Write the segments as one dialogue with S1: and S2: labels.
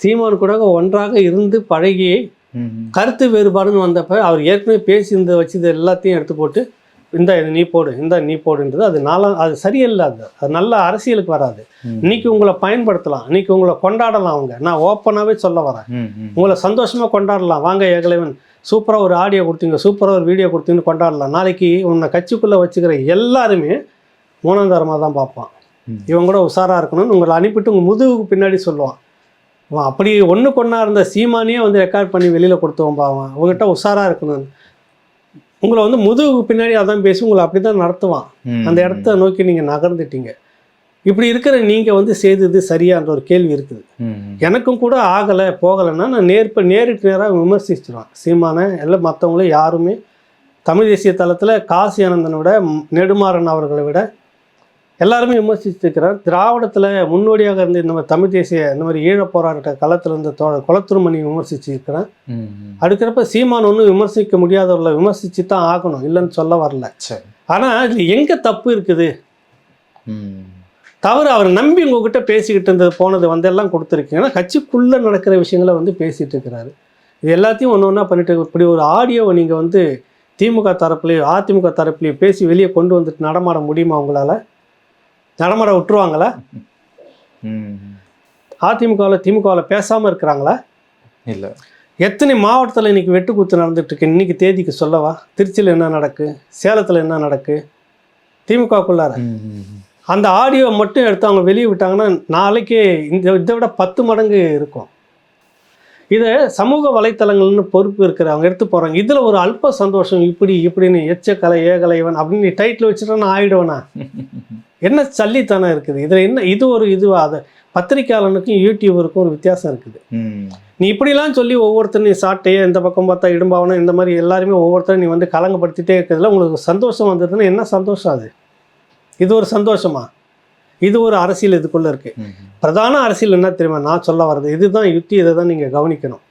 S1: சீமான் கூட ஒன்றாக இருந்து பழகி. கருத்து வேறுபாடுன்னு வந்தப்ப அவர் ஏற்கனவே பேசி இந்த வச்சது எல்லாத்தையும் எடுத்து போட்டு இந்த இது நீ போடு இந்த நீ போடுன்றது அது நாளா அது சரியில்லை அது அது நல்ல அரசியலுக்கு வராது. இன்னைக்கு உங்களை பயன்படுத்தலாம் இன்னைக்கு உங்களை கொண்டாடலாம் அவங்க நான் ஓப்பனாகவே சொல்ல வரேன். உங்களை சந்தோஷமாக கொண்டாடலாம் வாங்க ஏகலைவன் சூப்பராக ஒரு ஆடியோ கொடுத்தீங்க சூப்பராக ஒரு வீடியோ கொடுத்தீங்கன்னு கொண்டாடலாம் நாளைக்கு உன்னை கட்சிக்குள்ளே வச்சுக்கிற எல்லாருமே மூணாந்தாரமாக தான் பார்ப்பான். இவன் கூட உஷாராக இருக்கணும்னு உங்களை அனுப்பிட்டு உங்கள் முதுகுக்கு பின்னாடி சொல்லுவான் அவன் அப்படி ஒன்று கொண்டா இருந்த சீமானியே வந்து ரெக்கார்ட் பண்ணி வெளியில் கொடுத்தவன் பாவன் அவங்ககிட்ட உஷாராக இருக்கணும். உங்களை வந்து முதுகுக்கு பின்னாடி அதான் பேசி உங்களை அப்படி தான் நடத்துவான் அந்த இடத்த நோக்கி நீங்கள் நகர்ந்துட்டீங்க. இப்படி இருக்கிற நீங்கள் வந்து செய்தது சரியான்ற ஒரு கேள்வி இருக்குது. எனக்கும் கூட ஆகலை போகலைன்னா நான் நேர்ப்ப நேருக்கு நேராக விமர்சிச்சிருவேன். சீமானை எல்லாம் மற்றவங்களும் யாருமே தமிழ் தேசிய தளத்தில் காசி ஆனந்தனை விட நெடுமாறன் அவர்களை விட எல்லாருமே விமர்சிச்சிருக்கிறேன் திராவிடத்தில் முன்னோடியாக இருந்து இந்த மாதிரி தமிழ் தேசிய இந்த மாதிரி ஈழப் போராட்ட களத்தில் இருந்த தோழர் குளத்துருமணி விமர்சிச்சிருக்கிறேன். அடுக்கிறப்ப சீமான் ஒன்றும் விமர்சிக்க முடியாதவர்களை விமர்சித்து தான் ஆகணும் இல்லைன்னு சொல்ல வரல.
S2: சரி.
S1: ஆனால் இதில் எங்கே தப்பு இருக்குது. தவறு அவர் நம்பி உங்ககிட்ட பேசிக்கிட்டு இருந்தது போனது வந்தெல்லாம் கொடுத்துருக்கீங்க. ஏன்னா கட்சிக்குள்ளே நடக்கிற விஷயங்களை வந்து பேசிகிட்டு இருக்கிறாரு. இது எல்லாத்தையும் ஒன்று ஒன்றா பண்ணிட்டு. இப்படி ஒரு ஆடியோவை நீங்கள் வந்து திமுக தரப்புலையோ அதிமுக தரப்புலையோ பேசி வெளியே கொண்டு வந்துட்டு நடமாட முடியுமா உங்களால்? நடமாட விட்டுருவாங்களா?
S2: ம்.
S1: அதிமுகவில் திமுகவில் பேசாமல் இருக்கிறாங்களா?
S2: இல்ல.
S1: எத்தனை மாவட்டத்தில் இன்னைக்கு வெட்டுக்குத்து நடந்துட்டு இருக்கு? இன்னைக்கு தேதிக்கு சொல்லவா? திருச்சியில் என்ன நடக்கு? சேலத்தில் என்ன நடக்கு? திமுகக்குள்ளார. அந்த ஆடியோ மட்டும் எடுத்து அவங்க வெளியே விட்டாங்கன்னா நாளைக்கு இந்த இதை விட பத்து மடங்கு இருக்கும். இதை சமூக வலைத்தளங்கள்னு பொறுப்பு இருக்கிறவங்க எடுத்து போகிறாங்க இதில் ஒரு அல்ப சந்தோஷம் இப்படி இப்படின்னு எச்சக்கலை ஏகலைவன் அப்படின்னு டைட்டில் வச்சுட்டா நான் ஆயிடுவேனா? என்ன சல்லித்தனம் இருக்குது? இதில் என்ன இது ஒரு இதுவா? அது பத்திரிக்கையாளனுக்கும் யூடியூபருக்கும் ஒரு வித்தியாசம் இருக்குது. நீ இப்படிலாம் சொல்லி ஒவ்வொருத்தரும் நீ சாட்டையே இந்த பக்கம் பார்த்தா இடும்பாவனம் இந்த மாதிரி எல்லாருமே ஒவ்வொருத்தரும் நீ வந்து கலங்கப்படுத்திட்டே இருக்கிறதுல உங்களுக்கு சந்தோஷம் வந்ததுன்னா என்ன சந்தோஷம் அது? இது ஒரு சந்தோஷமா? இது ஒரு அரசியல் இதுக்குள்ளே இருக்குது. பிரதான அரசியல் என்ன தெரியுமா? நான் சொல்ல வர்றது இதுதான் யுக்தி இதை தான் நீங்கள் கவனிக்கணும்.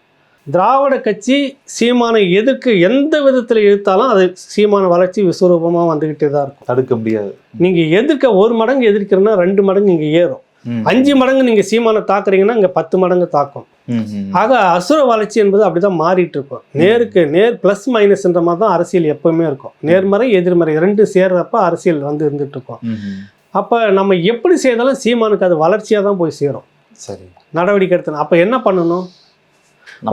S1: திராவிட கட்சி சீமானை எதிர்க்கு எந்த விதத்தில் எதிர்த்தாலும் அது சீமான வளர்ச்சி விஸ்வரூபமாக வந்துக்கிட்டே தான் இருக்கும்.
S2: தடுக்க முடியாது.
S1: நீங்கள் எதிர்க்க ஒரு மடங்கு எதிர்க்கிறன்னா ரெண்டு மடங்கு இங்கே ஏறும். அஞ்சு மடங்கு நீங்கள் சீமானை தாக்குறீங்கன்னா இங்கே பத்து மடங்கு தாக்கும். ஆக அசுர வளர்ச்சி என்பது அப்படிதான் மாறிட்டு இருக்கும். நேருக்கு நேர் ப்ளஸ் மைனஸ்ன்ற மாதிரி தான் அரசியல் எப்பவுமே இருக்கும். நேர்மறை எதிர்மறை ரெண்டு சேர்றப்ப அரசியல் வந்து இருந்துட்டு இருக்கும். அப்போ நம்ம எப்படி செய்தாலும் சீமானுக்கு அது வளர்ச்சியாக தான் போய் சேரும்.
S2: சரி.
S1: நடவடிக்கை எடுத்தணும் அப்போ என்ன பண்ணணும்?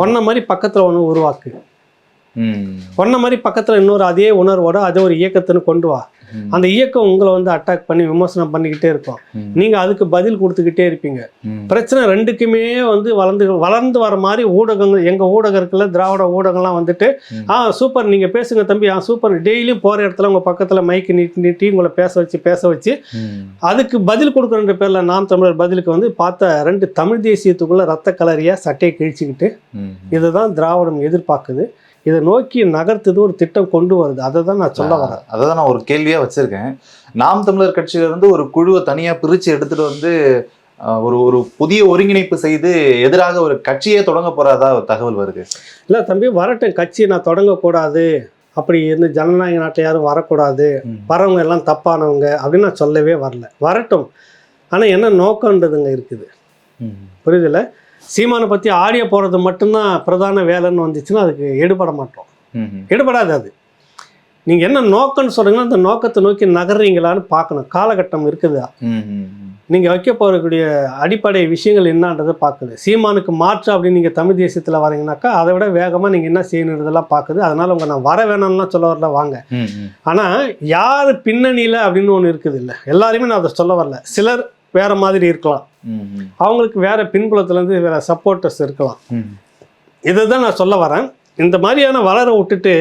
S1: ஒன்றை மாதிரி பக்கத்தில் ஒன்று உருவாக்கு. ஒன்றை மாதிரி பக்கத்தில் இன்னொரு அதே உணர்வோட அதே ஒரு இயக்கத்துன்னு கொண்டு வா. அந்த இயக்கம் உங்களை வந்து அட்டாக் பண்ணி விமர்சனம் பண்ணிக்கிட்டே இருக்கும்
S2: ம்.
S1: நீங்கள் அதுக்கு பதில் கொடுத்துக்கிட்டே இருப்பீங்க. பிரச்சனை ரெண்டுக்குமே வந்து வளர்ந்து வளர்ந்து வர மாதிரி ஊடகங்கள் எங்கள் ஊடகருக்குள்ள திராவிட ஊடகம்லாம் வந்துட்டு. ஆ சூப்பர் நீங்கள் பேசுங்க தம்பி ஆ சூப்பர் டெய்லியும் போகிற இடத்துல உங்கள் பக்கத்தில் மைக்கு நீட்டி நீட்டி உங்களை பேச வச்சு பேச வச்சு. அதுக்கு பதில் கொடுக்குறன்ற பேரில் நாம் தமிழர் பதிலுக்கு வந்து பார்த்த ரெண்டு தமிழ் தேசியத்துக்குள்ள ரத்த கலரியாக சட்டையை கிழிச்சிக்கிட்டு. இதுதான் திராவிடம் எதிர்பார்க்குது இதை நோக்கி நகர்த்துது ஒரு திட்டம் கொண்டு வருது. அதை தான் நான் சொல்ல வரேன்.
S2: அதை தான் நான் ஒரு கேள்வியா வச்சிருக்கேன். நாம் தமிழர் கட்சியில இருந்து ஒரு குழுவை தனியா பிரிச்சு எடுத்துட்டு வந்து ஒரு ஒரு புதிய ஒருங்கிணைப்பு செய்து எதிராக ஒரு கட்சியே தொடங்க போறதா ஒரு தகவல் வருது.
S1: இல்லை தம்பி வரட்டும். கட்சி நான் தொடங்கக்கூடாது. அப்படி இருந்து ஜனநாயக நாட்டை யாரும் வரக்கூடாது. வரவங்க எல்லாம் தப்பானவங்க அப்படின்னு நான் சொல்லவே வரல. வரட்டும். ஆனால் என்ன நோக்கன்றதுங்க இருக்குது.
S2: ம்.
S1: சீமானை பற்றி ஆடியோ போடுறது மட்டும்தான் பிரதான வேலைன்னு வந்துச்சுன்னா அதுக்கு எடுபட மாட்டோம். எடுபடாது அது. நீங்கள் என்ன நோக்கம்னு சொல்கிறீங்களோ அந்த நோக்கத்தை நோக்கி நகர்றீங்களான்னு பார்க்கணும். காலகட்டம் இருக்குதா. நீங்கள் வைக்க போகக்கூடிய அடிப்படை விஷயங்கள் என்னன்றதை பார்க்குது. சீமானுக்கு மாற்று அப்படின்னு நீங்கள் தமிழ் தேசியத்தில் வரீங்கனாக்கா அதை விட வேகமாக நீங்கள் என்ன செய்யணுன்றதெல்லாம் பார்க்குது. அதனால் உங்கள் நான் வர வேணாம்லாம் சொல்ல வரல வாங்க. ஆனால் யார் பின்னணியில் அப்படின்னு ஒன்று இருக்குது இல்லை எல்லாரையுமே நான் அதை சொல்ல வரல. சிலர் வேற மாதிரி இருக்கலாம். அவங்களுக்கு வேற பின்புலத்துலேருந்து வேற சப்போர்ட்டர்ஸ் இருக்கலாம். இதை தான் நான் சொல்ல வரேன். இந்த மாதிரியான வளர விட்டுட்டு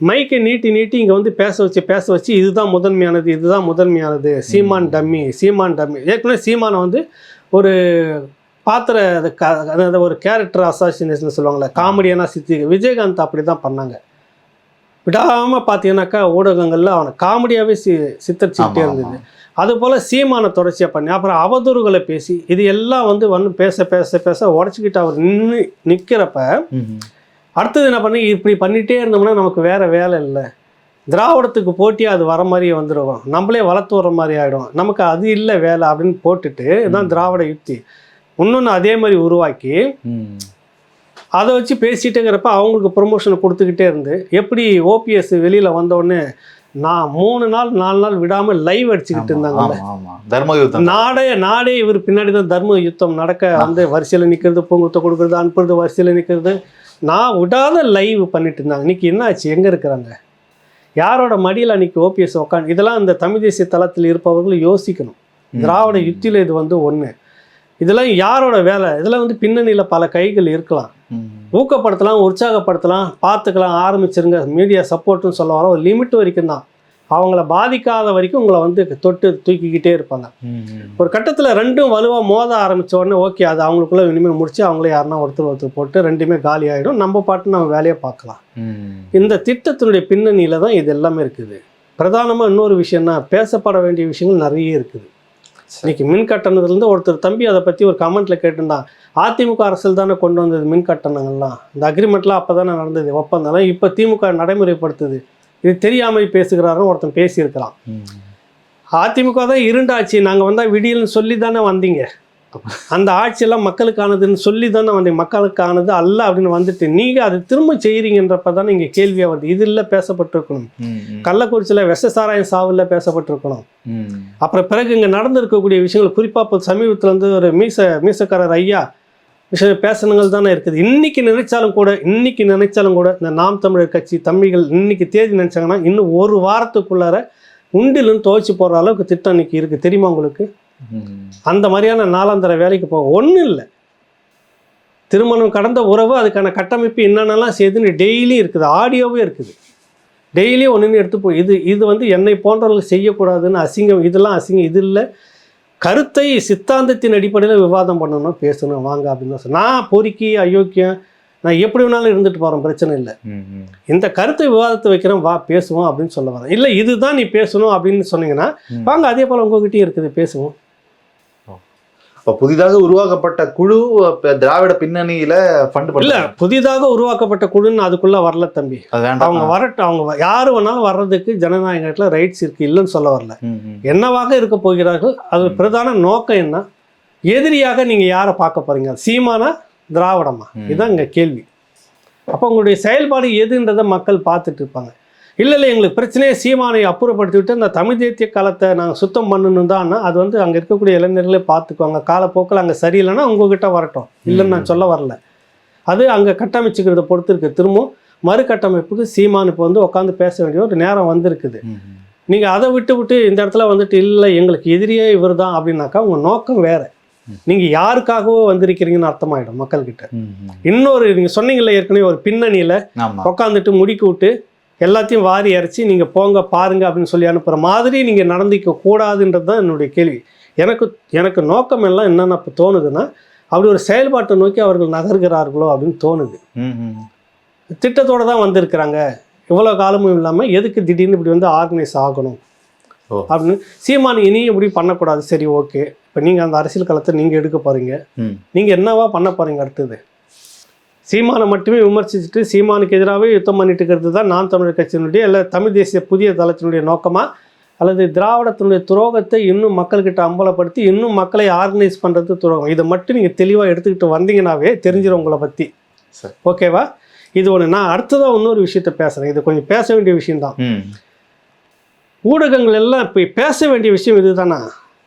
S1: மைக்கை நீட்டி நீட்டி இங்கே வந்து பேச வச்சு பேச வச்சு இதுதான் முதன்மையானது இதுதான் முதன்மையானது. Seeman dummy Seeman dummy. ஏற்கனவே சீமானை வந்து ஒரு பாத்திர அது க- அதாவது ஒரு கேரக்டர் அசாசினேஷன் சொல்லுவாங்கள்ல காமெடியனா சித்தி விஜயகாந்த் அப்படி தான் பண்ணாங்க. விடாமல் பார்த்தீங்கன்னாக்கா ஊடகங்களில் அவனை காமெடியாகவே சி சித்தரிச்சுக்கிட்டே இருந்தது. அதுபோல் சீமானை தொடர்ச்சியாக பண்ணி அப்புறம் அவதூறுகளை பேசி இது எல்லாம் வந்து வந்து பேச பேச பேச உடச்சிக்கிட்டு அவர் நின்று நிற்கிறப்ப. அடுத்தது என்ன பண்ணி இப்படி பண்ணிகிட்டே இருந்தோம்னா நமக்கு வேறு வேலை இல்லை. திராவிடத்துக்கு போட்டியாக அது வர மாதிரியே வந்துடுவோம் நம்மளே வளர்த்து வர மாதிரி ஆகிடும் நமக்கு அது இல்லை வேலை அப்படின்னு போட்டுட்டு இதுதான் திராவிட யுக்தி. இன்னொன்று அதே மாதிரி உருவாக்கி. அதை வச்சு பேசிட்டே இருக்கிறப்ப அவங்களுக்கு ப்ரொமோஷன் கொடுத்துக்கிட்டே இருந்து எப்படி ஓபிஎஸ் வெளியில் வந்தோடனே நான் மூணு நாள் நாலு நாள் விடாமல் லைவ் அடிச்சுக்கிட்டு
S2: ஆமா தர்ம யுத்தம்.
S1: நாடே நாடே இவர் பின்னாடி தான் தர்ம யுத்தம் நடக்க வந்து வரிசையில் நிற்கிறது பூங்குத்த கொடுக்குறது அனுப்புறது வரிசையில் நிற்கிறது நான் விடாத லைவ் பண்ணிட்டு இருந்தாங்க. இன்னைக்கு என்ன ஆச்சு? எங்கே இருக்கிறாங்க? யாரோட மடியில் அன்னைக்கு ஓபிஎஸ் உட்காந்து இதெல்லாம் இந்த தமிழ் தேசிய தளத்தில் இருப்பவர்கள் யோசிக்கணும். திராவிட யுத்தியில் இது வந்து ஒன்று இதெல்லாம் யாரோட வேலை? இதெல்லாம் வந்து பின்னணியில் பல கைகள் இருக்கலாம். ஊக்கப்படுத்தலாம் உற்சாகப்படுத்தலாம் பார்த்துக்கலாம் ஆரம்பிச்சிருங்க. மீடியா சப்போர்ட்னு சொல்ல வர ஒரு லிமிட் வரைக்கும் தான். அவங்கள பாதிக்காத வரைக்கும் உங்களை வந்து தொட்டு தூக்கிக்கிட்டே இருப்பாங்க. ஒரு கட்டத்தில் ரெண்டும் வலுவாக மோத ஆரம்பிச்ச உடனே ஓகே அது அவங்களுக்குள்ள இனிமேல் முடிச்சு அவங்களே யாருன்னா ஒருத்தர் ஒருத்தர் போட்டு ரெண்டுமே காலி ஆகிடும் நம்ம பாட்டு நம்ம வேலையை பார்க்கலாம். இந்த திட்டத்தினுடைய பின்னணியில் தான் இது எல்லாமே இருக்குது. பிரதானமாக இன்னொரு விஷயம்னா பேசப்பட வேண்டிய விஷயங்கள் நிறைய இருக்குது. இன்னைக்கு மின் கட்டணத்துலேருந்து ஒருத்தர் தம்பி அதை பற்றி ஒரு கமெண்ட்ல கேட்டிருந்தான். அதிமுக அரசியல் தானே கொண்டு வந்தது மின் கட்டணங்கள்லாம். இந்த அக்ரிமெண்ட்லாம் அப்போ தானே நடந்தது ஒப்பந்தம்லாம் இப்போ திமுக நடைமுறைப்படுத்துது. இது தெரியாமல் பேசுகிறாருன்னு ஒருத்தன் பேசியிருக்கிறான்.
S2: ம்.
S1: அதிமுக தான் இருண்டாச்சு. நாங்கள் வந்தால் விடியல்னு சொல்லி தானே வந்தீங்க. அந்த ஆட்சியெல்லாம் மக்களுக்கானதுன்னு சொல்லி தானே வந்தீங்க. மக்களுக்கானது அல்ல அப்படின்னு வந்துட்டு நீங்கள் அது திரும்ப செய்கிறீங்கன்றப்ப தானே இங்கே கேள்வியாக வருது. இது இல்லை பேசப்பட்டிருக்கணும். கள்ளக்குறிச்சியில் விஷ சாராயம் சாவில் பேசப்பட்டிருக்கணும். அப்புறம் பிறகு இங்கே நடந்திருக்கக்கூடிய விஷயங்கள் குறிப்பாக இப்போ சமீபத்தில் வந்து ஒரு மீச மீசக்காரர் ஐயா விஷயம் பேசணுங்கள் தானே இருக்குது. இன்னைக்கு நினைச்சாலும் கூட இன்னைக்கு நினைச்சாலும் கூட இந்த நாம் தமிழர் கட்சி தம்பிகள் இன்னைக்கு தேதி நினைச்சாங்கன்னா இன்னும் ஒரு வாரத்துக்குள்ளார உண்டிலும் துவைச்சு போடுற அளவுக்கு திட்டம் இன்னைக்கு இருக்குது தெரியுமா உங்களுக்கு. அந்த மாதிரியான நாலாந்தர வேலைக்கு போக ஒன்றும் இல்லை. திருமணம் கடந்த உறவு அதுக்கான கட்டமைப்பு என்னென்னலாம் செய்யுதுன்னு டெய்லி இருக்குது. ஆடியோவே இருக்குது. டெய்லி ஒன்று எடுத்து போய் இது இது வந்து என்னை போன்றவர்கள் செய்யக்கூடாதுன்னு அசிங்கம் இதெல்லாம் அசிங்கம் இது இல்லை. கருத்தை சித்தாந்தத்தின் அடிப்படையில் விவாதம் பண்ணணும் பேசணும் வாங்க அப்படின்னு தான். நான் பொறுக்கி அயோக்கியம் நான் எப்படி வேணாலும் இருந்துட்டு போகிறேன் பிரச்சனை இல்லை. இந்த கருத்தை விவாதத்தை வைக்கிறேன் வா பேசுவோம் அப்படின்னு சொல்ல வரேன் இல்லை இதுதான் நீ பேசணும் அப்படின்னு சொன்னீங்கன்னா. வாங்க அதே போல் உங்ககிட்டயும் இருக்குது பேசுவோம்
S2: அப்ப புதிதாக உருவாக்கப்பட்ட குழு திராவிட பின்னணியில ஃபண்ட்
S1: இல்ல புதிதாக உருவாக்கப்பட்ட குழுன்னு அதுக்குள்ள வரல தம்பி. அவங்க வரட்டும் அவங்க யாரு வேணாலும் வர்றதுக்கு ஜனநாயகத்துல ரைட்ஸ் இருக்கு இல்லைன்னு சொல்ல வரல. என்னவாக இருக்க போகிறார்கள்? அது பிரதான நோக்கம் என்ன? எதிரியாக நீங்க யாரை பார்க்க போறீங்க? சீமானா திராவிடமா. இதுதான் இங்க கேள்வி. அப்போ உங்களுடைய செயல்பாடு எதுன்றதை மக்கள் பார்த்துட்டு இருப்பாங்க. இல்லை இல்லை எங்களுக்கு பிரச்சனையே சீமானை அப்புறப்படுத்தி விட்டு இந்த தமிழ் தேசிய காலத்தை நாங்கள் சுத்தம் பண்ணணும் தான் அது வந்து அங்கே இருக்கக்கூடிய இளைஞர்களே பார்த்துக்குவாங்க. காலப்போக்கில் அங்கே சரியில்லைன்னா உங்ககிட்ட வரட்டும். இல்லைன்னு நான் சொல்ல வரல. அது அங்கே கட்டமைச்சுக்கிறத பொறுத்து இருக்குது திரும்பவும் மறுகட்டமைப்புக்கு சீமான் இப்போ வந்து உட்காந்து பேச வேண்டிய ஒரு நேரம் வந்திருக்குது. நீங்கள் அதை விட்டு விட்டு இந்த இடத்துல வந்துட்டு இல்லை எங்களுக்கு எதிரியே இவர் தான் அப்படின்னாக்கா உங்கள் நோக்கம் வேறு. நீங்கள் யாருக்காகவோ வந்திருக்கிறீங்கன்னு அர்த்தமாயிடும் மக்கள்கிட்ட. இன்னொரு நீங்கள் சொன்னீங்கல்ல ஏற்கனவே ஒரு பின்னணியில் உட்காந்துட்டு முடிக்கி விட்டு எல்லாத்தையும் வாரி அரைச்சி நீங்கள் போங்க பாருங்க அப்படின்னு சொல்லி அனுப்புகிற மாதிரி நீங்கள் நடந்திக்க கூடாதுன்றது தான் என்னுடைய கேள்வி. எனக்கு எனக்கு நோக்கம் எல்லாம் என்னென்ன இப்போ தோணுதுன்னா அப்படி ஒரு செயல்பாட்டை நோக்கி அவர்கள் நகர்கிறார்களோ அப்படின்னு தோணுது. திட்டத்தோடு தான் வந்திருக்கிறாங்க. இவ்வளோ காலமும் இல்லாமல் எதுக்கு திடீர்னு இப்படி வந்து ஆர்கனைஸ் ஆகணும். அப்படின்னு சீமான் இனி இப்படி பண்ணக்கூடாது. சரி ஓகே இப்போ நீங்கள் அந்த அரசியல் களத்தை நீங்கள் எடுக்க போகிறீங்க. நீங்கள் என்னவா பண்ண போகிறீங்க அடுத்தது? சீமானை மட்டுமே விமர்சிச்சுட்டு சீமானுக்கு எதிராகவே யுத்தம் பண்ணிட்டு இருக்கிறது தான் நாம் தமிழர் கட்சியினுடைய இல்லை தமிழ் தேசிய புதிய தளத்தினுடைய நோக்கமா? அல்லது திராவிடத்தினுடைய துரோகத்தை இன்னும் மக்கள்கிட்ட அம்பலப்படுத்தி இன்னும் மக்களை ஆர்கனைஸ் பண்ணுறது துரோகம்? இதை மட்டும் நீங்கள் தெளிவாக எடுத்துக்கிட்டு வந்தீங்கன்னாவே தெரிஞ்சிடும் உங்களை பற்றி
S2: சரி.
S1: ஓகேவா? இது ஒன்று நான் அடுத்ததாக இன்னொரு விஷயத்த பேசுகிறேன் இது கொஞ்சம் பேச வேண்டிய விஷயம்தான். ஊடகங்கள் எல்லாம் இப்போ பேச வேண்டிய விஷயம் இதுதானா?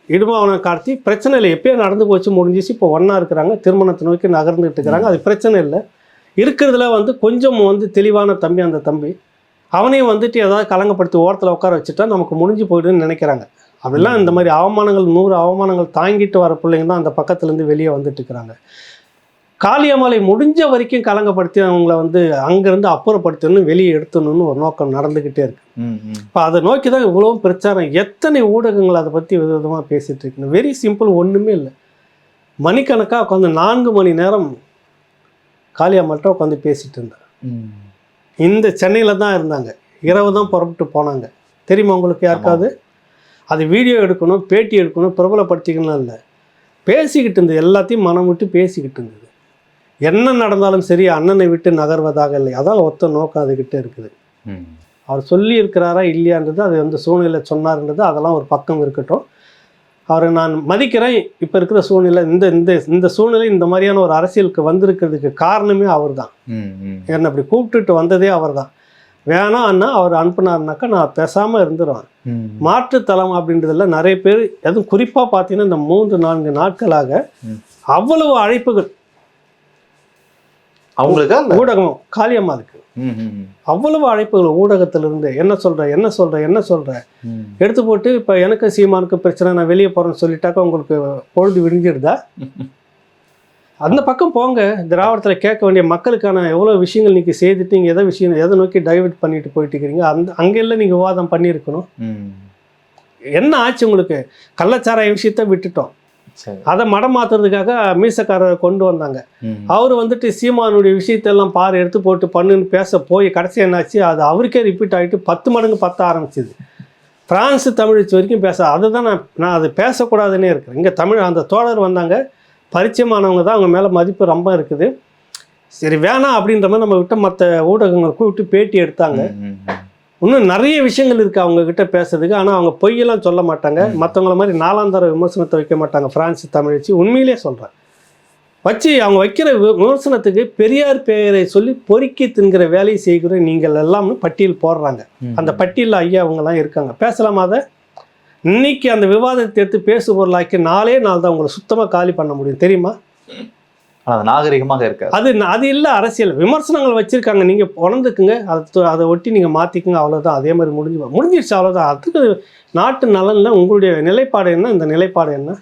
S1: இடுமாவன கார்த்தி பிரச்சனை இல்லை எப்பயோ நடந்து போச்சு முடிஞ்சிச்சு. இப்போ ஒன்றா இருக்கிறாங்க திருமணத்தை நோக்கி நகர்ந்துட்டு இருக்கிறாங்க. அது பிரச்சனை இல்லை. இருக்கிறதுல வந்து கொஞ்சம் வந்து தெளிவான தம்பி அந்த தம்பி. அவனையும் வந்துட்டு ஏதாவது கலங்கப்படுத்தி ஓரத்தில் உட்கார வச்சுட்டா நமக்கு முடிஞ்சு போயிடுன்னு நினைக்கிறாங்க. அப்படிலாம் இந்த மாதிரி அவமானங்கள் நூறு அவமானங்கள் தாங்கிட்டு வர பிள்ளைங்க தான் அந்த பக்கத்துலேருந்து வெளியே வந்துட்டு இருக்கிறாங்க. காளியம்மாளை முடிஞ்ச வரைக்கும் கலங்கப்படுத்தி அவங்கள வந்து அங்கேருந்து அப்புறப்படுத்தணும் வெளியே எடுத்தணும்னு ஒரு நோக்கம் நடந்துக்கிட்டே இருக்கு. இப்போ அதை நோக்கி தான் இவ்வளோ பிரச்சாரம். எத்தனை ஊடகங்கள் அதை பற்றி விதவிதமாக பேசிட்டு இருக்கு வெரி சிம்பிள் ஒன்றுமே இல்லை. மணிக்கணக்காக உட்காந்து நான்கு மணி நேரம் காளியம்மாள்கிட்ட உட்காந்து பேசிட்டு இருந்தாங்க
S2: ம்.
S1: இந்த சென்னையில் தான் இருந்தாங்க. இரவு தான் புறப்பட்டு போனாங்க. தெரியுமா உங்களுக்கு யாருக்காவது? அது வீடியோ எடுக்கணும் பேட்டி எடுக்கணும் பிரபலப்படுத்திக்கணும் இல்லை. பேசிக்கிட்டு இருந்தது எல்லாத்தையும் மனம் விட்டு பேசிக்கிட்டு இருந்தது. என்ன நடந்தாலும் சரி அண்ணனை விட்டு நகர்வதாக இல்லை. அதான் ஒத்த நோக்கம் அதுக்கிட்ட இருக்குது. அவர் சொல்லி இருக்கிறாரா இல்லையான்றது அது வந்து சூழ்நிலை சொன்னார்ன்றது அதெல்லாம் ஒரு பக்கம் இருக்கட்டும். அவரை நான் மதிக்கிறேன் இப்போ இருக்கிற சூழ்நிலை இந்த இந்த இந்த சூழ்நிலை இந்த மாதிரியான ஒரு அரசியலுக்கு வந்திருக்கிறதுக்கு காரணமே அவர் தான். என்னை அப்படி கூப்பிட்டுட்டு வந்ததே அவர் தான் வேணான்னா அவர் அனுப்புனாருனாக்கா நான் பேசாமல் இருந்துருவேன். மாற்றுத்தலம் அப்படின்றதுல நிறைய பேர் அதுவும் குறிப்பாக பார்த்தீங்கன்னா இந்த மூன்று நான்கு நாட்களாக. அவ்வளவு அழைப்புகள்
S2: அவங்களுக்கா இல்ல?
S1: ஊடகம் காளியம்மா இருக்கு. அவ்வளவு அழைப்புகள் ஊடகத்திலிருந்து என்ன சொல்ற என்ன சொல்ற என்ன சொல்ற. எடுத்து போட்டு இப்போ எனக்கு சீமானுக்கு பிரச்சனை நான் வெளியே போகிறேன்னு சொல்லிட்டாக்கா உங்களுக்கு பொழுது விடிஞ்சிடுதா அந்த பக்கம் போங்க திராவிடத்தில் கேட்க வேண்டிய மக்களுக்கான எவ்வளோ விஷயங்கள் நீங்கள் செய்துட்டு நீங்கள் எதை விஷயம் எதை நோக்கி டைவர்ட் பண்ணிட்டு போயிட்டு இருக்கிறீங்க அந்த அங்கெல்லாம் நீங்கள் விவாதம் பண்ணியிருக்கணும். என்ன ஆச்சு உங்களுக்கு கள்ளச்சாராய விஷயத்த விட்டுட்டோம் அதை மடம் மாத்துறதுக்காக மீசக்காரரை கொண்டு வந்தாங்க. அவர் வந்துட்டு சீமானுடைய விஷயத்தெல்லாம் பாரு எடுத்து போட்டு பண்ணுன்னு பேச போய் கடைசி என்னாச்சு அது அவருக்கே ரிப்பீட் ஆகிட்டு பத்து மடங்கு பத்த ஆரம்பிச்சுது. பிரான்ஸு தமிழ் வரைக்கும் பேச அதுதான் நான் நான் அது பேசக்கூடாதுன்னே இருக்கிறேன். இங்கே தமிழ் அந்த தோழர் வந்தாங்க பரிச்சயமானவங்க தான் அவங்க மேலே மதிப்பு ரொம்ப இருக்குது. சரி வேணாம் அப்படின்ற மாதிரி நம்ம விட்ட மற்ற ஊடகங்கள் கூப்பிட்டு பேட்டி எடுத்தாங்க. இன்னும் நிறைய விஷயங்கள் இருக்குது அவங்க கிட்ட பேசுறதுக்கு. ஆனால் அவங்க பொய்யெல்லாம் சொல்ல மாட்டாங்க. மற்றவங்கள மாதிரி நாலாந்தர விமர்சனத்தை வைக்க மாட்டாங்க. பிரான்ஸ் தமிழ் வச்சு உண்மையிலே சொல்கிறேன் வச்சு அவங்க வைக்கிற விமர்சனத்துக்கு பெரியார் பெயரை சொல்லி பொறுக்கி தின்கிற வேலையை செய்கிற நீங்கள் எல்லாம்னு பட்டியல் போடுறாங்க. அந்த பட்டியலில் ஐயா அவங்கெல்லாம் இருக்காங்க. பேசலாமா அதை? இன்னைக்கு அந்த விவாதத்தை எடுத்து பேசு பொருளாக்கி நாளே நாள் தான் உங்களை சுத்தமாக காலி பண்ண முடியும். தெரியுமா?
S2: அது நாகரிகமாக இருக்காது.
S1: அது அது இல்லை அரசியல். விமர்சனங்கள் வச்சுருக்காங்க. நீங்கள் உணர்ந்துக்குங்க. அதை அதை ஒட்டி நீங்கள் மாற்றிக்குங்க அவ்வளோதான் அதே மாதிரி முடிஞ்சு முடிஞ்சிருச்சு அவ்வளோதான் அதுக்கு நாட்டு நலனில் உங்களுடைய நிலைப்பாடு என்ன? இந்த நிலைப்பாடு என்ன.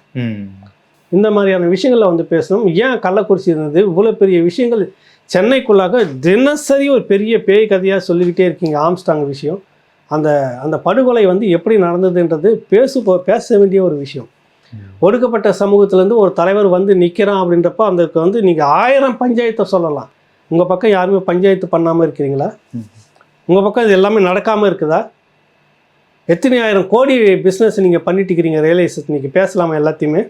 S1: இந்த மாதிரியான விஷயங்களை வந்து பேசணும். ஏன் கள்ளக்குறிச்சி இருந்தது? இவ்வளோ பெரிய விஷயங்கள். சென்னைக்குள்ளாக தினசரி ஒரு பெரிய பேய் கதையாக சொல்லிக்கிட்டே இருக்கீங்க. ஆம்ஸ்டாங் விஷயம். அந்த அந்த படுகொலை வந்து எப்படி நடந்ததுன்றது பேசு போ- பேச வேண்டிய ஒரு விஷயம். ஒடுக்கப்பட்ட சமூகத்திலேருந்து ஒரு தலைவர் வந்து நிற்கிறான் அப்படின்றப்ப அந்த வந்து நீங்கள் ஆயிரம் பஞ்சாயத்தை சொல்லலாம். உங்கள் பக்கம் யாருமே பஞ்சாயத்து பண்ணாமல் இருக்கிறீங்களா? உங்கள் பக்கம் இது எல்லாமே நடக்காமல் இருக்குதா? எத்தனை ஆயிரம் கோடி பிஸ்னஸ் நீங்கள் பண்ணிட்டு இருக்கிறீங்க ரியல் இன்னைக்கு பேசலாமா எல்லாத்தையுமே?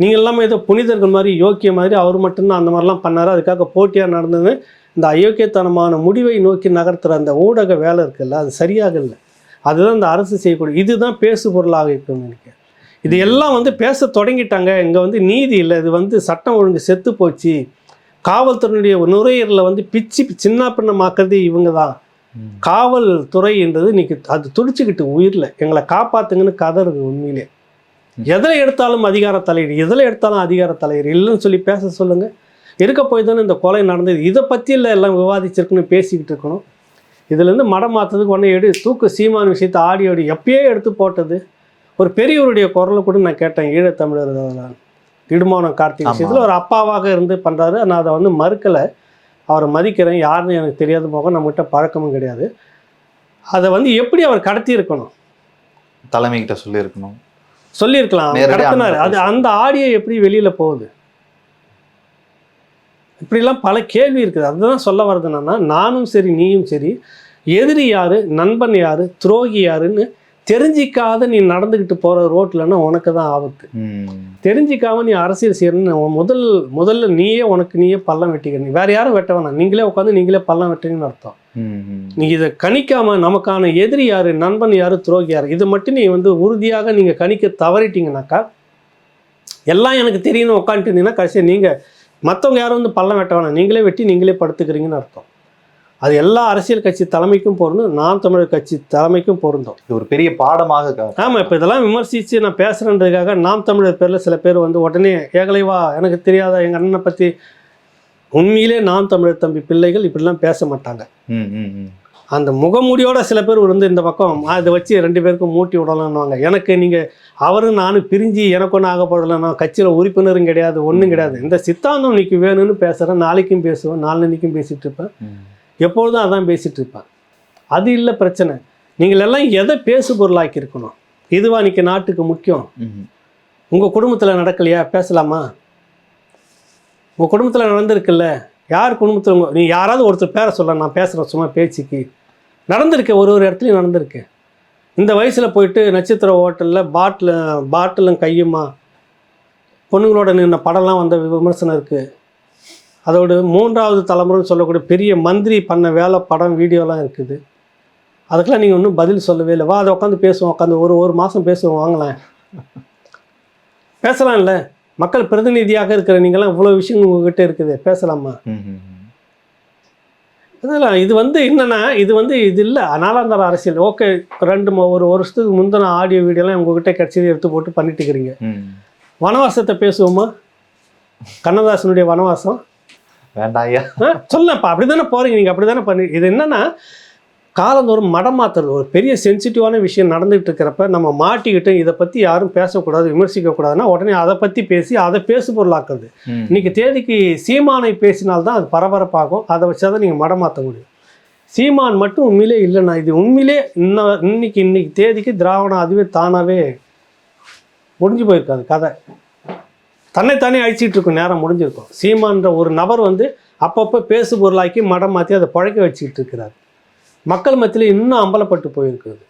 S1: நீங்கள் எல்லாமே ஏதோ புனிதர்கள் மாதிரி யோக்கிய மாதிரி அவர் மட்டும்தான் அந்த மாதிரிலாம் பண்ணார்? அதுக்காக போட்டியாக நடந்தது இந்த அயோக்கியத்தனமான முடிவை நோக்கி நகர்த்துற அந்த ஊடக வேலை இருக்குல்ல அது சரியாக இல்லை. அதுதான் இந்த அரசு செய்யக்கூடிய இதுதான் பேசு பொருளாக இருக்கும் நினைக்கிறேன். இது எல்லாம் வந்து பேச தொடங்கிட்டாங்க. இங்கே வந்து நீதி இல்லை. இது வந்து சட்டம் ஒழுங்கு செத்து போச்சு. காவல்துறையினுடைய நுரையீரலை வந்து பிச்சு சின்ன பின்னமாக்குறது இவங்க தான்.
S2: ம்.
S1: காவல்துறை என்றது இன்னைக்கு அது துடிச்சுக்கிட்டு உயிரில். எங்களை காப்பாத்துங்கன்னு கதறுது உண்மையிலே. எதில் எடுத்தாலும் அதிகார தலையீடு. எதில் எடுத்தாலும் அதிகார தலையீடு. இல்லைன்னு சொல்லி பேச சொல்லுங்க. இருக்க போய் தானே இந்த கொலை நடந்தது. இதை பற்றி இல்லை எல்லாம் விவாதிச்சிருக்குன்னு பேசிக்கிட்டு இருக்கணும். இதுலேருந்து மடம் மாற்றதுக்கு உடனே எடு. தூக்கு சீமான் விஷயத்தை ஆடியோடு எப்பயே எடுத்து போட்டது. ஒரு பெரியவருடைய குரலை கூட நான் கேட்டேன் ஈழத்தமிழர் இடுமானம் கார்த்திக். விஷயத்தில் ஒரு அப்பாவாக இருந்து பண்ணுறாரு நான் அதை வந்து மறுக்கலை. அவரை மதிக்கிறேன் யாருன்னு எனக்கு தெரியாத போக நம்மகிட்ட பழக்கமும் கிடையாது. அதை வந்து எப்படி அவர் கடத்தி இருக்கணும்
S2: தலைமைகிட்ட சொல்லியிருக்கணும்.
S1: சொல்லியிருக்கலாம். கடத்தினாரு.
S2: அந்த
S1: அது அந்த ஆடியோ எப்படி வெளியில போகுது? இப்படிலாம் பல கேள்வி இருக்குது. அதுதான் சொல்ல வர்றது என்னன்னா நானும் சரி நீயும் சரி எதிரி யாரு நண்பன் யாரு துரோகி யாருன்னு தெரிஞ்சிக்காத நீ நடந்துக்கிட்டு போற ரோட்லன்னா உனக்கு தான் ஆபத்து. தெரிஞ்சிக்காம நீ அரசியல் செய்யணும்னு முதல் முதல்ல நீயே உனக்கு நீயே பள்ளம் வெட்டிக்க நீ வேற யாரும் வெட்ட வேணாம். நீங்களே உட்காந்து நீங்களே பள்ளம் வெட்டுங்கன்னு அர்த்தம். நீ இதை கணிக்காம நமக்கான எதிரி யாரு நண்பன் யாரு துரோகி யாரு இது மட்டும் நீ வந்து உறுதியாக நீங்க கணிக்க தவறிட்டீங்கனாக்கா எல்லாம் எனக்கு தெரியும்னு உட்காந்துட்டு இருந்தீங்கன்னா கடைசியாக நீங்க மற்றவங்க யாரும் வந்து பள்ளம் வெட்ட வேணாம். நீங்களே வெட்டி நீங்களே படுத்துக்கிறீங்கன்னு அர்த்தம். அது எல்லா அரசியல் கட்சி தலைமைக்கும் பொருந்தும் நாம் தமிழர் கட்சி தலைமைக்கும் பொருந்தும்.
S2: இது ஒரு பெரிய பாடமாக
S1: ஆமாம் இப்போ இதெல்லாம் விமர்சித்து நான் பேசுகிறேன்றதுக்காக நாம் தமிழர் பேரில் சில பேர் வந்து உடனே ஏகலைவா எனக்கு தெரியாத எங்கள் அண்ணனை பற்றி உண்மையிலே நாம் தமிழர் தம்பி பிள்ளைகள் இப்படிலாம் பேச மாட்டாங்க. அந்த முகமூடியோட சில பேர் வந்து இந்த பக்கம் "ஆ, இதை வச்சு ரெண்டு பேருக்கும் மூட்டி விடலாம்னுவாங்க. எனக்கு நீங்கள் அவரும் நானும் பிரிஞ்சு எனக்கு ஒன்றும் ஆகப்படலை நான் கட்சியில் உறுப்பினரும் கிடையாது ஒன்றும் கிடையாது. இந்த சித்தாந்தம் இன்னைக்கு வேணும்னு பேசுகிறேன் நாளைக்கும் பேசுவேன் நாளன்னைக்கும் பேசிகிட்டு இருப்பேன். எப்பொழுதும் அதான் பேசிகிட்டு இருப்பேன் அது இல்லை பிரச்சனை. நீங்கள் எல்லாம் எதை பேசு பொருளாக்கி இருக்கணும் இதுவா இன்னைக்கு நாட்டுக்கு முக்கியம். உங்கள் குடும்பத்தில் நடக்கலையா? பேசலாமா? உங்கள் குடும்பத்தில் நடந்திருக்குல்ல? யார் குடும்பத்தில் உங்க நீ யாராவது ஒருத்தர் பேரை சொல்ல நான் பேசுகிறேன் சும்மா பேச்சுக்கு. நடந்திருக்கு ஒரு ஒரு இடத்துலையும் நடந்திருக்கு. இந்த வயசில் போயிட்டு நட்சத்திர ஹோட்டலில் பாட்டில் பாட்டிலும் கையுமா? பொண்ணுங்களோட நின்ன படம்லாம் வந்த விமர்சனம் இருக்குது அதோட மூன்றாவது தலைமுறைன்னு சொல்லக்கூடிய பெரிய மந்திரி பண்ண வேலை படம் வீடியோலாம் இருக்குது. அதுக்கெல்லாம் நீங்கள் ஒன்றும் பதில் சொல்லவே இல்லை. வா அதை உட்காந்து பேசுவோம். உட்காந்து ஒரு ஒரு மாதம் பேசுவோம். வாங்களேன் பேசலாம்ல. மக்கள் பிரதிநிதியாக இருக்கிற நீங்களாம் இவ்வளோ விஷயங்கள் உங்ககிட்ட இருக்குது. பேசலாமா?
S2: ம், ம், ம்.
S1: அதெல்லாம் இது வந்து என்னன்னா இது வந்து இது இல்லை. நாலாந்தார அரசியல். ஓகே ரெண்டு ஒரு வருஷத்துக்கு முந்தின ஆடியோ வீடியோலாம் உங்ககிட்ட கிடச்சது எடுத்து போட்டு பண்ணிட்டு இருக்கிறீங்க. வனவாசத்தை பேசுவோமா? கண்ணதாசனுடைய வனவாசம்.
S2: வேண்டாம் ஐயா
S1: சொல்லப்பா அப்படி தானே போகிறீங்க நீங்கள் அப்படி தானே பண்ணி இது என்னன்னா காலந்தோறும் மடம் மாத்துறது ஒரு பெரிய சென்சிட்டிவான விஷயம் நடந்துகிட்டு இருக்கிறப்ப நம்ம மாட்டிக்கிட்டு இதை பற்றி யாரும் பேசக்கூடாது விமர்சிக்கக்கூடாதுன்னா உடனே அதை பற்றி பேசி அதை பேசு பொருளாக்குறது. இன்னைக்கு தேதிக்கு சீமானை பேசினால்தான் அது பரபரப்பாகும். அதை வச்சா தான் நீங்கள் மடம் மாற்ற முடியும். சீமான் மட்டும் உண்மையிலே இல்லைண்ணா. இது உண்மையிலே இன்ன இன்னைக்கு இன்னைக்கு தேதிக்கு திராவிடம் அதுவே தானாகவே முடிஞ்சு போயிருக்காது கதை. தன்னைத்தானே அழிச்சிட்டு இருக்கும் நேரம் முடிஞ்சிருக்கும். சீமான்ற ஒரு நபர் வந்து அப்பப்போ பேசு பொருளாக்கி மடம் மாற்றி அதை பழக்க வச்சுக்கிட்டு இருக்கிறார் மக்கள் மத்தியில் இன்னும் அம்பலப்பட்டு போயிருக்குது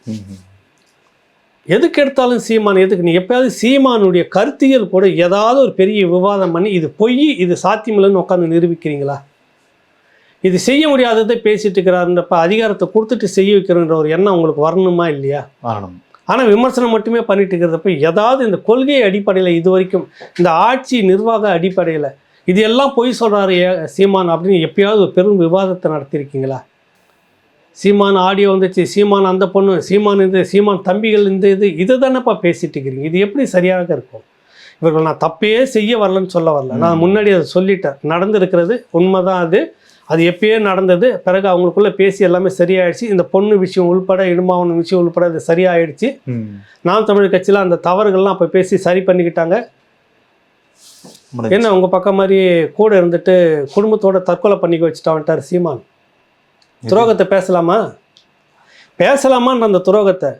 S1: எதுக்கு எடுத்தாலும் சீமான் எதுக்கு? நீ எப்பயாவது சீமானுடைய கருத்தியல் கூட ஏதாவது ஒரு பெரிய விவாதம் பண்ணி இது பொய் இது சாத்தியமில்லைன்னு உட்காந்து நிரூபிக்கிறீங்களா? இது செய்ய முடியாததை பேசிட்டு இருக்கிறாருன்றப்ப அதிகாரத்தை கொடுத்துட்டு செய்ய வைக்கிறன்ற ஒரு எண்ணம் உங்களுக்கு வரணுமா இல்லையா?
S2: வரணும்.
S1: ஆனால் விமர்சனம் மட்டுமே பண்ணிட்டு இருக்கிறதப்ப ஏதாவது இந்த கொள்கை அடிப்படையில் இது வரைக்கும் இந்த ஆட்சி நிர்வாக அடிப்படையில் இது எல்லாம் பொய் சொல்கிறாரு சீமான் அப்படின்னு எப்பயாவது ஒரு பெரும் விவாதத்தை நடத்தியிருக்கீங்களா? சீமான் ஆடியோ வந்துச்சு சீமான் அந்த பொண்ணு சீமான் இந்த சீமான் தம்பிகள் இந்த இது இதை தானேப்பா பேசிட்டு இருக்கிறீங்க? இது எப்படி சரியாக இருக்கும்? இவர்கள் நான் தப்பே செய்ய வரலன்னு சொல்ல வரல. நான் முன்னாடி அதை சொல்லிட்டேன். நடந்திருக்கிறது உண்மைதான் அது. அது எப்பயே நடந்தது பிறகு அவங்களுக்குள்ள பேசி எல்லாமே சரியாயிடுச்சு. இந்த பொண்ணு விஷயம் உள்பட இடுமாவன விஷயம் உள்பட அது சரியாயிடுச்சு. நாம் தமிழ் கட்சியில் அந்த தவறுகள்லாம் அப்போ பேசி சரி பண்ணிக்கிட்டாங்க. என்ன உங்கள் பக்கம் மாதிரி கூட இருந்துட்டு குடும்பத்தோட தற்கொலை பண்ணிக்க வச்சுட்டு வந்துட்டார் சீமான். துரோகத்தை பேசலாமா? பேசலாமான்ற அந்த துரோகத்தை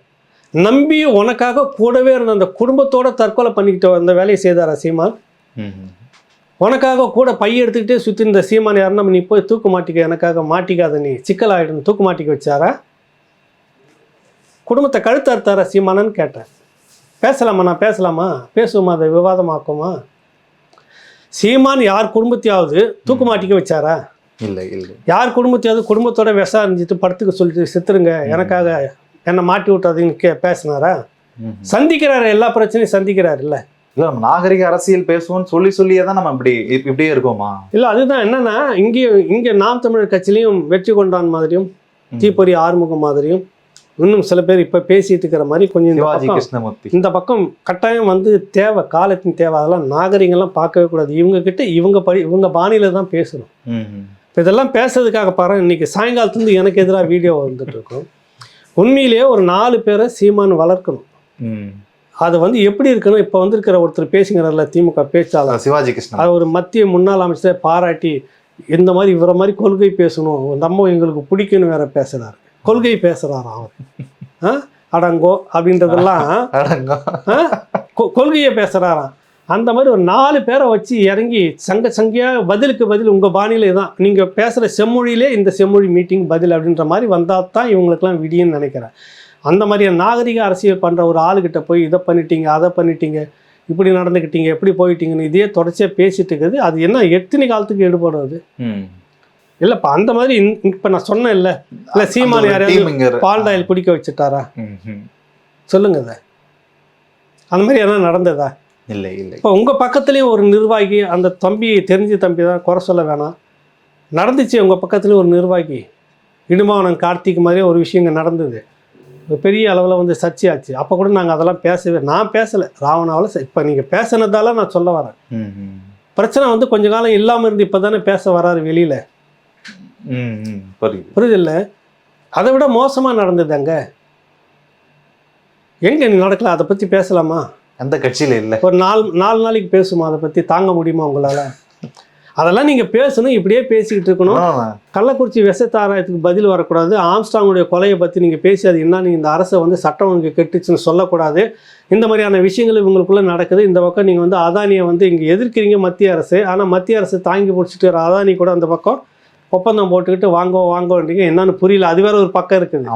S1: நம்பி உனக்காக கூடவே இருந்த அந்த குடும்பத்தோட தற்கொலை பண்ணிக்கிட்டு அந்த வேலையை செய்தாரா சீமான். உனக்காக கூட பைய எடுத்துக்கிட்டே சுற்றி இந்த சீமான் யாருன்னா நீ போய் தூக்கு மாட்டிக்க எனக்காக மாட்டிக்காத நீ சிக்கலாயிடும் தூக்கு மாட்டிக்க வச்சாரா? குடும்பத்தை கழுத்து அறுத்தாரா சீமானன்னு கேட்டேன். பேசலாமா நான் பேசலாமா? பேசுவோமா அதை விவாதமாக்குமா சீமான் யார் குடும்பத்தையாவது தூக்கு மாட்டிக்க வச்சாரா?
S2: இல்லை இல்லை.
S1: யார் குடும்பத்தையாவது குடும்பத்தோட விசாரிஞ்சிட்டு படுத்துக்க சொல்லிட்டு செத்துருங்க எனக்காக என்னை மாட்டி விட்டாதீங்க கே பேசினாரா. சந்திக்கிறாரு எல்லா பிரச்சனையும் சந்திக்கிறாரு இல்ல
S2: இல்ல நம்ம நாகரிக அரசியல் பேசுவோம்னு சொல்லி சொல்லியே தான் நம்ம இப்படி இப்~ இப்படியே இருக்கோமா?
S1: இல்ல அதுதான் என்னன்னா இங்கே இங்கே நாம் தமிழர் கட்சியிலையும் வெற்றி கொண்டான் மாதிரியும். தீப்பொறி ஆறுமுகம் மாதிரியும் இன்னும் சில பேர் இப்ப பேசிட்டு இருக்கிற மாதிரி கொஞ்சம்
S2: சிவாஜி கிருஷ்ணமூர்த்தி.
S1: இந்த பக்கம் கட்டாயம் வந்து தேவை காலத்தின் தேவை. அதெல்லாம் நாகரிகம்லாம் பார்க்கவே கூடாது. இவங்க கிட்ட இவங்க படி இவங்க பாணியில தான் பேசணும். இப்போ இதெல்லாம் பேசுறதுக்காக பாரு இன்னைக்கு சாயங்காலத்துலேருந்து எனக்கு எதிராக வீடியோ வந்துட்டு இருக்கும். உண்மையிலேயே ஒரு நாலு பேரை சீமான் வளர்க்கணும். அது வந்து எப்படி இருக்கணும் இப்போ வந்திருக்கிற ஒருத்தர் பேசுங்கிறார்ல திமுக பேச்சாளர்.
S2: சிவாஜி கிருஷ்ணன்.
S1: அது ஒரு மத்திய முன்னாள் அமைச்சரை பாராட்டி இந்த மாதிரி இவரை மாதிரி கொள்கை பேசணும் நம்ம எங்களுக்கு பிடிக்கும்னு வேற பேசுறாரு. கொள்கை பேசுறாரு அவர்? ஆ? அடங்கோ அப்படின்றதெல்லாம் கொள்கையை பேசுறாராம் அந்த மாதிரி ஒரு நாலு பேரை வச்சு இறங்கி சங்க சங்கையா பதிலுக்கு பதில் உங்க பாணியிலே தான் நீங்க பேசுற செம்மொழியிலே இந்த செம்மொழி மீட்டிங் பதில் அப்படின்ற மாதிரி வந்தால் தான் இவங்களுக்கெல்லாம் விடியும்னு நினைக்கிறேன். அந்த மாதிரி நாகரிக அரசியல் பண்ற ஒரு ஆளுகிட்ட போய் இதை பண்ணிட்டீங்க அதை பண்ணிட்டீங்க இப்படி நடந்துக்கிட்டீங்க எப்படி போயிட்டீங்கன்னு இதையே தொடர்ச்சியாக பேசிட்டு இருக்குது. அது என்ன எத்தனை காலத்துக்கு ஈடுபடுறது?
S2: ம்.
S1: இல்லைப்பா அந்த மாதிரி இப்போ நான் சொன்னேன் இல்லை. இல்லை சீமான் யாரையாவது பால்டாயில் குடிக்க வச்சுட்டாரா. சொல்லுங்க அதை அந்த மாதிரி என்ன நடந்ததா?
S2: இல்லை இல்லை.
S1: இப்போ உங்கள் பக்கத்துலேயும் ஒரு நிர்வாகி அந்த தம்பி தெரிஞ்ச தம்பி தான் குறை சொல்ல வேணாம். நடந்துச்சு உங்கள் பக்கத்துலேயும் ஒரு நிர்வாகி. இடுமாவனம் கார்த்திக் மாதிரியே ஒரு விஷயம் இங்கே நடந்தது. பெரிய அளவில் வந்து சர்ச்சையாச்சு. அப்போ கூட நாங்கள் அதெல்லாம் பேசவே நான் பேசலை. ராவணாவில் இப்போ நீங்கள் பேசுனதால நான் சொல்ல வரேன். பிரச்சனை வந்து கொஞ்ச காலம் இல்லாமல் இருந்து இப்போ தானே பேச வராரு வெளியில்.
S2: புரியுது.
S1: புரியுதில்ல? அதை விட மோசமாக நடந்தது அங்கே. எங்கே நீ நடக்கல? அதை பற்றி பேசலாமா?
S2: எந்த கட்சியில இல்ல.
S1: ஒரு நாலு நாலு நாளைக்கு பேசுமா? அதை பற்றி தாங்க முடியுமா உங்களால்? அதெல்லாம் நீங்கள் பேசணும் இப்படியே பேசிக்கிட்டு இருக்கணும். கள்ளக்குறிச்சி விஷத்தாராயத்துக்கு பதில் வரக்கூடாது. ஆம்ஸ்டாங்குடைய கொலையை பற்றி நீங்கள் பேசி அது என்ன நீங்கள் இந்த அரசை வந்து சட்டம் ஒழுங்கு கெட்டுச்சுன்னு சொல்லக்கூடாது. இந்த மாதிரியான விஷயங்கள் இவங்களுக்குள்ளே நடக்குது. இந்த பக்கம் நீங்கள் வந்து அதானியை வந்து இங்கே எதிர்க்கிறீங்க மத்திய அரசு. ஆனால் மத்திய அரசு தாங்கி பிடிச்சிட்டு வர அதானி கூட அந்த பக்கம் ஒப்பந்தம் போட்டுக்கிட்டு வாங்கோ வாங்கோன்றீங்க. என்னன்னு புரியல. அது வேற ஒரு பக்கம் இருக்குது.